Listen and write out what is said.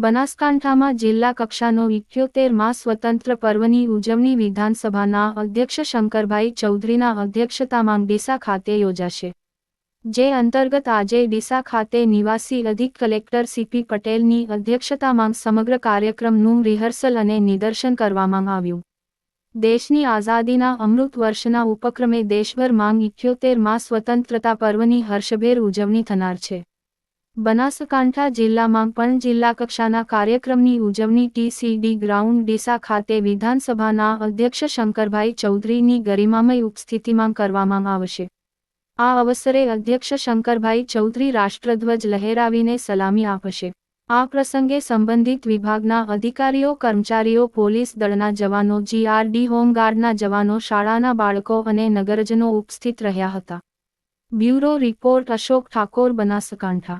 બનાસકાંઠામાં જિલ્લા કક્ષાનો ઇઠ્યોતેરમાં સ્વતંત્ર પર્વની ઉજવણી વિધાનસભાના અધ્યક્ષ શંકરભાઈ ચૌધરીના અધ્યક્ષતામાં ડીસા ખાતે યોજાશે. જે અંતર્ગત આજે ડીસા ખાતે નિવાસી અધિક કલેક્ટર સીપી પટેલની અધ્યક્ષતામાં સમગ્ર કાર્યક્રમનું રિહર્સલ અને નિદર્શન કરવામાં આવ્યું. દેશની આઝાદીના અમૃત વર્ષના ઉપક્રમે દેશભર માંગ ઇઠ્યોતેરમાં સ્વતંત્રતા પર્વની હર્ષભેર ઉજવણી થનાર છે. બનાસકાંઠા જિલ્લામાં પણ જિલ્લા કક્ષાના કાર્યક્રમની ઉજવણી ટીસીડી ગ્રાઉન્ડ ડીસા ખાતે વિધાનસભાના અધ્યક્ષ શંકરભાઈ ચૌધરીની ગરિમામય ઉપસ્થિતિમાં કરવામાં આવશે. આ અવસરે અધ્યક્ષ શંકરભાઈ ચૌધરી રાષ્ટ્રધ્વજ લહેરાવીને સલામી આપશે. આ પ્રસંગે સંબંધિત વિભાગના અધિકારીઓ, કર્મચારીઓ, પોલીસ દળના જવાનો, જીઆરડી હોમગાર્ડના જવાનો, શાળાના બાળકો અને નગરજનો ઉપસ્થિત રહ્યા હતા. Bureau report Ashok Thakor Banaskantha.